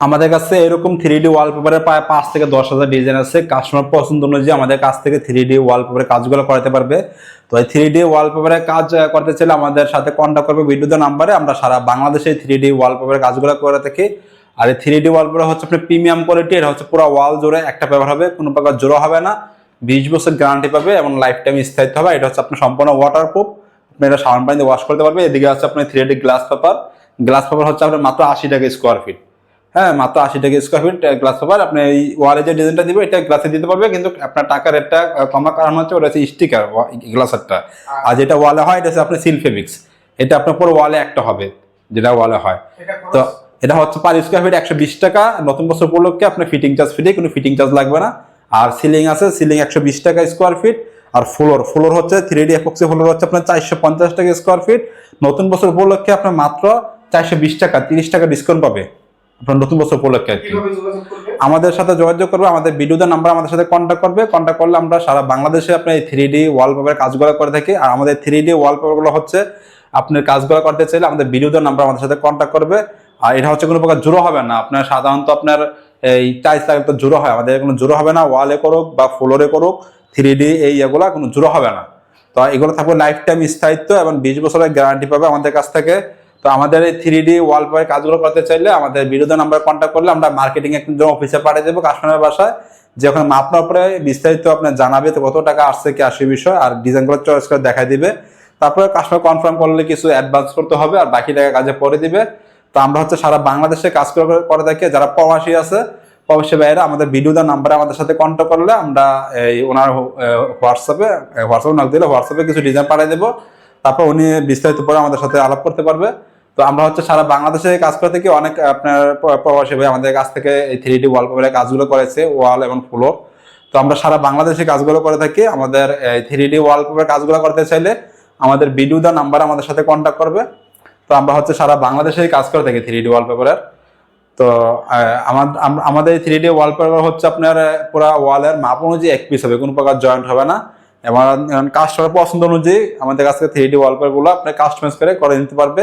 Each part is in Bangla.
আমাদের কাছে এরকম থ্রি ডি ওয়ালপেপারের প্রায় পাঁচ থেকে দশ হাজার ডিজাইন আছে। কাস্টমার পছন্দ অনুযায়ী আমাদের কাছ থেকে থ্রি ডি ওয়ালপেপারের কাজগুলো করাতে পারবে। তো এই থ্রি ডি ওয়ালপেপারের কাজ করতে চাইলে আমাদের সাথে কন্ট্যাক্ট করবে ভিডিও নাম্বারে আমরা সারা বাংলাদেশে থ্রি ডি ওয়ালপেপারের কাজগুলো করে থাকি। আর এই থ্রি ডি ওয়ালপেপার হচ্ছে আপনার প্রিমিয়াম কোয়ালিটি এটা হচ্ছে পুরো ওয়াল জোরে একটা পেপার হবে, কোনো প্রকার জোড়ো হবে না। বিশ বছর গ্যারান্টি পাবে এবং লাইফ টাইম স্থায়িত্ব হবে। এটা হচ্ছে আপনার সম্পূর্ণ ওয়াটার প্রুফ আপনি এটা সাবান পানিতে ওয়াশ করতে পারবে। এদিকে হচ্ছে আপনার three D glass paper glass paper হচ্ছে আপনার মাত্র আশি টাকা স্কোয়ার ফিট হ্যাঁ মাত্র আশি টাকা স্কোয়ার ফিট গ্লাস পেপার আপনি এই ওয়ালে যে ডিজাইনটা দিবে এটা গ্লাসে দিতে পারবে কিন্তু আপনার টাকার রেটটা কমার কারণ হচ্ছে ওটা হচ্ছে স্টিকার গ্লাসেরটা আর যেটা ওয়ালে হয় এটা হচ্ছে আপনার সিলফেবিক্স এটা আপনার পুরো ওয়ালে একটা হবে যেটা ওয়ালে হয়। তো এটা হচ্ছে পার স্কোয়ার ফিট একশো বিশ টাকা। নতুন বছর উপলক্ষে আপনার ফিটিং চার্জ ফ্রি কোনো ফিটিং চার্জ লাগবে না। আর সিলিং আছে সিলিং একশো বিশ টাকা স্কোয়ার ফিট আর ফ্লোর ফ্লোর হচ্ছে থ্রি ডি এপক্সি ফ্লোর হচ্ছে আপনার চারশো পঞ্চাশ টাকা স্কোয়ার ফিট নতুন বছর উপলক্ষে আপনার মাত্র চারশো বিশ টাকা তিরিশ টাকা ডিসকাউন্ট পাবে। আপনার নতুন বছর উপলক্ষে আর কি। আমাদের সাথে যোগাযোগ করবে আমাদের ভিডিওদের নাম্বার আমাদের সাথে কন্ট্যাক্ট করবে কন্ট্যাক্ট করলে আমরা সারা বাংলাদেশে আপনার এই থ্রি ডি ওয়ালপেপারের কাজগুলো করে থাকি। আর আমাদের থ্রি ডি ওয়ালপেপারগুলো হচ্ছে আপনার কাজগুলো করতে চাইলে আমাদের ভিডিওদের নাম্বার আমাদের সাথে কন্ট্যাক্ট করবে। আর এটা হচ্ছে কোনো প্রকার জোড়ো হবে না। আপনার সাধারণত আপনার এই টাইলস লাগলে তো জোড়ো হয় আমাদের কোনো জোড়ো হবে না। ওয়ালে করুক বা ফ্লোরে করুক থ্রি ডি এই এগুলো কোনো জোড়ো হবে না। তো এগুলো থাকবে লাইফ টাইম স্থায়িত্ব এবং বিশ বছরের গ্যারান্টি পাবে আমাদের কাছ থেকে। তো আমাদের এই থ্রি ডি ওয়ালপেপার কাজগুলো করতে চাইলে আমাদের বিরোধী নাম্বার কন্ট্যাক্ট করলে আমরা মার্কেটিং একজন অফিসে পাঠিয়ে দেবো কাস্টমারের বাসায়। যে ওখানে মাপনার উপরে বিস্তারিত আপনার জানাবে তো কত টাকা আসছে কি আসে বিষয় আর ডিজাইনগুলো চয়েস করে দেখাই দিবে। তারপরে কাস্টমার কনফার্ম করলে কিছু অ্যাডভান্স করতে হবে আর বাকি টাকা কাজে পরে দিবে। তো আমরা হচ্ছে সারা বাংলাদেশে কাজ করে থাকি। যারা প্রবাসী আছে, প্রবাসী ভাইয়েরা, আমাদের ভিডিওদার নাম্বারে আমাদের সাথে কন্ট্যাক্ট করলে আমরা এই ওনার হোয়াটসঅ্যাপে হোয়াটসঅ্যাপে নক দিলে হোয়াটসঅ্যাপে কিছু ডিজাইন পাঠিয়ে দেবো। তারপর উনি বিস্তারিত পরে আমাদের সাথে আলাপ করতে পারবে। তো আমরা হচ্ছে সারা বাংলাদেশে কাজ করে থাকি, অনেক আপনার প্রবাসী ভাই আমাদের কাছ থেকে এই থ্রি ডি ওয়ালপেপারের কাজগুলো করেছে, ওয়াল এবং ফ্লোর তো আমরা সারা বাংলাদেশে কাজগুলো করে থাকি, আমাদের, এই থ্রি ডি ওয়ালপেপার কাজগুলো করতে চাইলে আমাদের ভিডিও দা নাম্বার আমাদের সাথে কন্ট্যাক্ট করবে। তো আমরা হচ্ছে সারা বাংলাদেশে কাজ করে থাকি থ্রি ডি ওয়ালপেপারের তো আমাদের থ্রি ডি ওয়ালপেপার হচ্ছে আপনার পুরা ওয়ালের মাপ অনুযায়ী এক পিস হবে, কোনো প্রকার জয়েন্ট হবে না। এবং কাস্টমার পছন্দ অনুযায়ী আমাদের কাছ থেকে থ্রি ডি ওয়ালপেপারগুলো আপনি কাস্টমাইজ করে করে নিতে পারবে।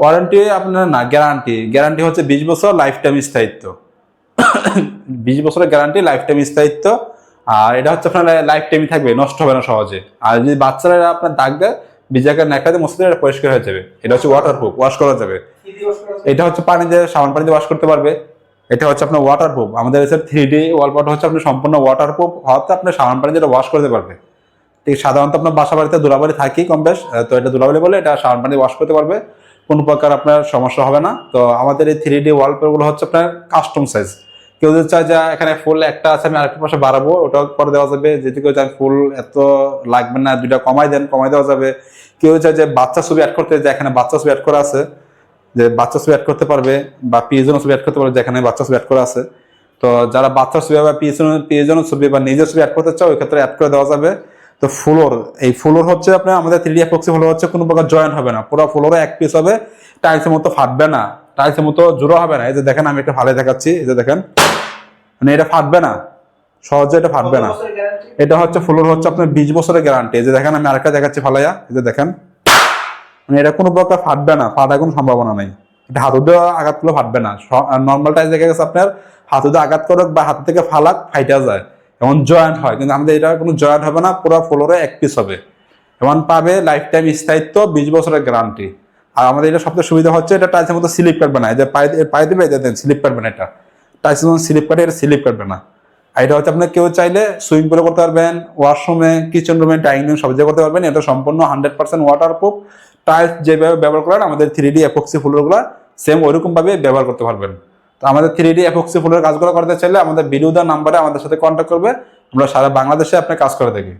ওয়ারেন্টি আপনার না গ্যারান্টি গ্যারান্টি হচ্ছে বিশ বছর লাইফ টাইম স্থায়িত্ব। বিশ বছরের গ্যারান্টি লাইফ টাইম স্থায়িত্ব। আর এটা হচ্ছে আপনার লাইফ টাইমই থাকবে নষ্ট হবে না সহজে। আর যদি বাচ্চারা আপনার দাগ দেয় বিজাকে নেকাতে মসজিদে এটা পরিষ্কার হয়ে যাবে। এটা হচ্ছে ওয়াটার প্রুফ ওয়াশ করা যাবে? এটা হচ্ছে পানি দিয়ে সাবান পানি দিয়ে ওয়াশ করতে পারবে। এটা হচ্ছে আপনার ওয়াটার প্রুফ আমাদের এসে থ্রি ডি ওয়ালপট হচ্ছে আপনি সম্পূর্ণ ওয়াটার প্রুফ হওয়াতে আপনি সাবান পানি যেটা ওয়াশ করতে পারবে। ঠিক সাধারণত আপনার বাসা বাড়িতে দুলাবাড়ি থাকি কম বেশ তো এটা দুলাবাড়ি বলে এটা সাবান পানি ওয়াশ করতে পারবে। কোনো প্রকার আপনার সমস্যা হবে না। তো আমাদের এই থ্রি ডি ওয়ালপেপারগুলো হচ্ছে আপনার কাস্টম সাইজ কেউ যদি চায় যে এখানে ফুল একটা আছে, আমি আরেকটা পাশে বাড়াবো, ওটাও করে দেওয়া যাবে। যদি কেউ চায় ফুল এত লাগবে না, দুইটা কমাই দেন, কমাই দেওয়া যাবে। কেউ চায় যে বাচ্চা ছবি অ্যাড করতে, যে এখানে বাচ্চা ছবি অ্যাড করা আছে যে বাচ্চা ছবি অ্যাড করতে পারবে বা পিএজনের ছবি অ্যাড করতে পারবে যেখানে বাচ্চা ছবি অ্যাড করা আছে। তো যারা বাচ্চা ছবি বা পিএজনের ছবি বা নিজের ছবি অ্যাড করতে চাও ওই ক্ষেত্রে অ্যাড করে দেওয়া যাবে। তো ফ্লোর এই ফ্লোর হচ্ছে আপনার আমাদের থ্রি ডি এপক্সি ফ্লোর হচ্ছে কোনো প্রকার জয়েন হবে না। পুরো ফ্লোরে এক পিস হবে টাইলসের মতো ফাটবে না। টাইলসের মতো জোড়ো হবে না। এই যে দেখেন আমি একটা ভালো দেখাচ্ছি। এই যে দেখেন মানে এটা ফাটবে না। সহজে এটা ফাটবে না। এটা হচ্ছে ফ্লোর হচ্ছে আপনার বিশ বছরের গ্যারান্টি এই যে দেখেন আমি আরেকটা দেখাচ্ছি ফালাইয়া। এই যে দেখেন মানে এটা কোনো প্রকার ফাটবে না, ফাটার কোনো সম্ভাবনা নেই। এটা হাতু দেওয়া আঘাত করলে ফাটবে না। নর্মাল টাইজ দেখা গেছে আপনার, হাতু দিয়ে আঘাত করুক বা হাত থেকে ফালাক, ফাইটা যায়। এমন জয়েন্ট হয়, কিন্তু আমাদের এটা কোনো জয়েন্ট হবে না, পুরো ফ্লোরে এক পিস হবে। এমন পাবে লাইফ টাইম স্থায়িত্ব, বিশ বছরের গ্যারান্টি আর আমাদের এটা সবচেয়ে সুবিধা হচ্ছে, এটা টাইলসের মতো স্লিপ কাটবে না। যে পায়ে পায়ে দিবে স্লিপ কাটবে না এটা। টাইলসের মতো স্লিপ কাটে, এটা স্লিপ কাটবে না। আর এটা হচ্ছে আপনি কেউ চাইলে সুইমিং পুলে করতে পারবেন ওয়াশরুমে কিচেন রুমে ডাইনিং রুম সব জায়গায় করতে পারবেন। এটা সম্পূর্ণ hundred percent waterproof tiles যেভাবে ব্যবহার করেন আমাদের থ্রি ডি এপক্সি ফুলগুলো সেম ওইরকমভাবে ব্যবহার করতে পারবেন। তো আমাদের থ্রি ডি এপক্সি ফুলের কাজগুলো করতে চাইলে আমাদের বিরুদা নাম্বারে আমাদের সাথে কন্ট্যাক্ট করবে। আমরা সারা বাংলাদেশে আপনার কাজ করে থাকি।